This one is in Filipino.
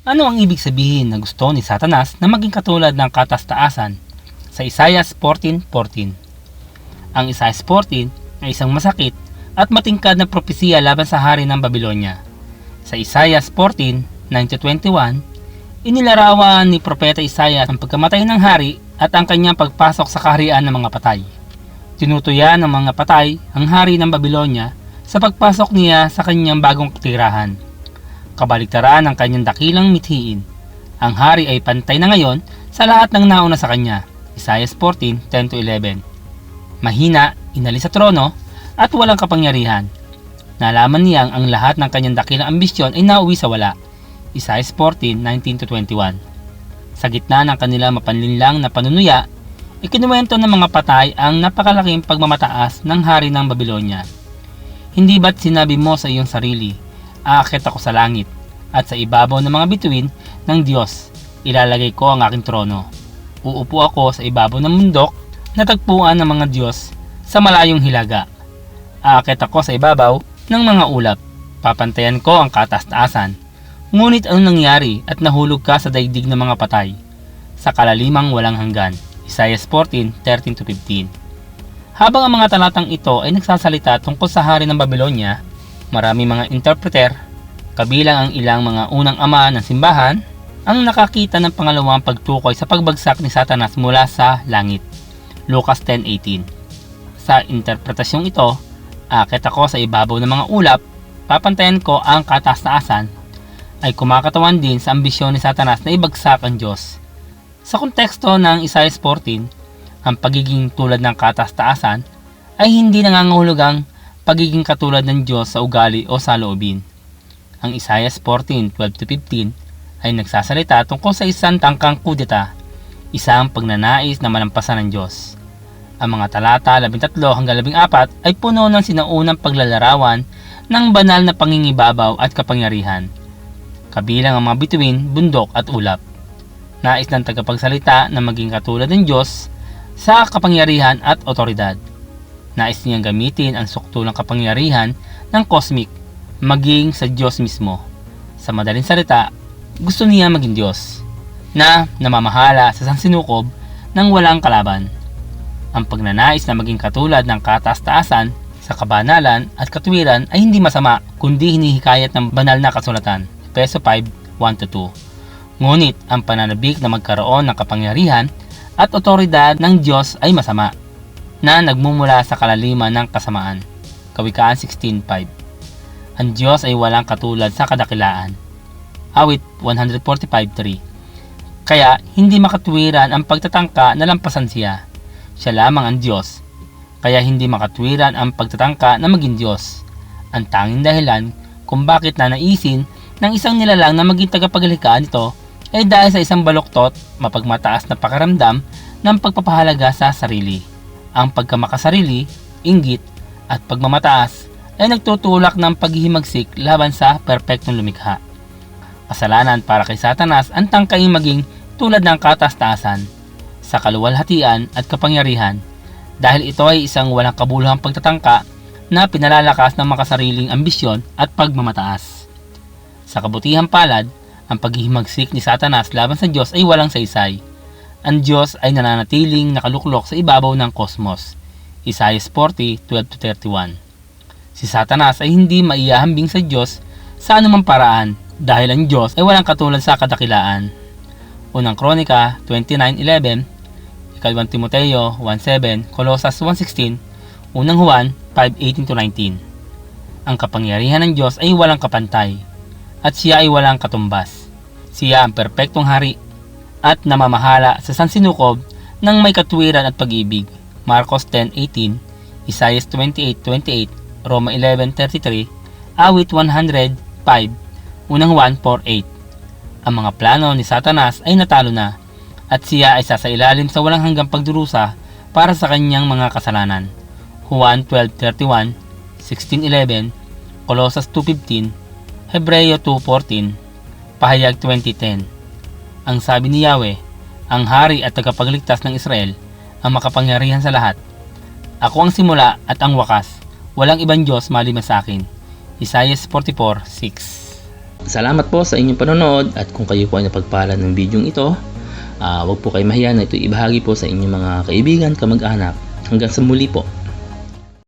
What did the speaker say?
Ano ang ibig sabihin na gusto ni Satanas na maging katulad ng katastaasan sa Isaiah 14.14? Ang Isaiah 14 ay isang masakit at matingkad na propesiya laban sa hari ng Babylonia. Sa Isaiah 14, 9-21, inilarawan ni Propeta Isaiah ang pagkamatay ng hari at ang kanyang pagpasok sa kaharian ng mga patay. Tinutuya ng mga patay ang hari ng Babylonia sa pagpasok niya sa kanyang bagong tirahan. Kabaliktaran ng kanyang dakilang mithiin. Ang hari ay pantay na ngayon sa lahat ng nauna sa kanya. Isaiah 14, 10-11 Mahina, inalis sa trono, at walang kapangyarihan. Nalaman niyang ang lahat ng kanyang dakilang ambisyon ay nauwi sa wala. Isaiah 14, 19-21 Sa gitna ng kanilang mapanlinlang na panunuya, ikinuwento ng mga patay ang napakalaking pagmamataas ng hari ng Babylonia. Hindi ba't sinabi mo sa iyong sarili, aakit ako sa langit, at sa ibabaw ng mga bituin ng Diyos, ilalagay ko ang aking trono. Uupo ako sa ibabaw ng mundok, natagpuan ng mga Diyos sa malayong hilaga. Aakit ako sa ibabaw ng mga ulap, papantayan ko ang kataas-taasan. Ngunit ano nangyari at nahulog ka sa daigdig ng mga patay? Sa kalalimang walang hanggan. Isaiah 14, 13-15 Habang ang mga talatang ito ay nagsasalita tungkol sa hari ng Babylonia, marami mga interpreter, kabilang ang ilang mga unang ama ng simbahan, ang nakakita ng pangalawang pagtukoy sa pagbagsak ni Satanas mula sa langit. Lucas 10.18 Sa interpretasyong ito, akit ako sa ibabaw ng mga ulap, papantayan ko ang kataas-taasan, ay kumakatawan din sa ambisyon ni Satanas na ibagsak ang Diyos. Sa konteksto ng Isaiah 14, ang pagiging tulad ng kataas-taasan ay hindi nangangahulugang pagiging katulad ng Diyos sa ugali o sa loobin. Ang Isaiah 14:12-15 ay nagsasalita tungkol sa isang tangkang kudeta, isang pagnanais na malampasan ng Diyos. Ang mga talata 13 hanggang 14 ay puno ng sinaunang paglalarawan ng banal na pangingibabaw at kapangyarihan, kabilang ang mga bituin, bundok at ulap. Nais ng tagapagsalita na maging katulad ng Diyos sa kapangyarihan at otoridad. Nais niyang gamitin ang suktulang kapangyarihan ng cosmic maging sa Diyos mismo. Sa madaling salita, gusto niya maging Diyos na namamahala sa sansinukob ng walang kalaban. Ang pagnanais na maging katulad ng kataas-taasan sa kabanalan at katuwiran ay hindi masama kundi hinihikayat ng banal na kasulatan. Peso 5, 1-2 Ngunit ang pananabik na magkaroon ng kapangyarihan at otoridad ng Diyos ay masama na nagmumula sa kalaliman ng kasamaan. Kawikaan 16.5 Ang Diyos ay walang katulad sa kadakilaan. Awit 145.3 Kaya hindi makatuwiran ang pagtatangka na lampasan siya. Siya lamang ang Diyos. Kaya hindi makatuwiran ang pagtatangka na maging Diyos. Ang tanging dahilan kung bakit nanaisin ng isang nilalang na maging tagapagalikaan nito ay dahil sa isang baluktot, mapagmataas na pakaramdam ng pagpapahalaga sa sarili. Ang pagkamakasarili, inggit, at pagmamataas ay nagtutulak ng paghihimagsik laban sa perpektong lumikha. Kasalanan para kay Satanas ang tangkaing maging tulad ng katastasan sa kaluwalhatian at kapangyarihan dahil ito ay isang walang kabuluhang pagtatangka na pinalalakas ng makasariling ambisyon at pagmamataas. Sa kabutihang palad, ang paghihimagsik ni Satanas laban sa Diyos ay walang saysay. Ang Diyos ay nananatiling nakaluklok sa ibabaw ng kosmos. Isaiah 40, 12-31 Si Satanas ay hindi maiyahambing sa Diyos sa anumang paraan dahil ang Diyos ay walang katulad sa kadakilaan. Unang Kronika 29.11 Ikalawang Timoteo 1.7 Colossus 1.16 Unang Juan 5.18-19 Ang kapangyarihan ng Diyos ay walang kapantay at siya ay walang katumbas. Siya ang perpektong hari at namamahala sa sansinukob ng may katuwiran at pag-ibig. Marcos 10.18, Isaiah 28.28, Roma 11.33, Awit 105, Unang 1.4.8. Ang mga plano ni Satanas ay natalo na at siya ay sasailalim sa walang hanggang pagdurusa para sa kanyang mga kasalanan. Juan 12.31, 16.11, Colossus 2.15, Hebreo 2.14, Pahayag 20.10 Ang sabi ni Yahweh, ang hari at tagapagligtas ng Israel, ang makapangyarihan sa lahat. Ako ang simula at ang wakas, walang ibang Diyos maliban sa akin. Isaiah 44.6 Salamat po sa inyong panonood at kung kayo po ay napagpala ng video ito, ah, wag po kayo mahiya na ito ibahagi po sa inyong mga kaibigan, kamag-anak. Hanggang sa muli po.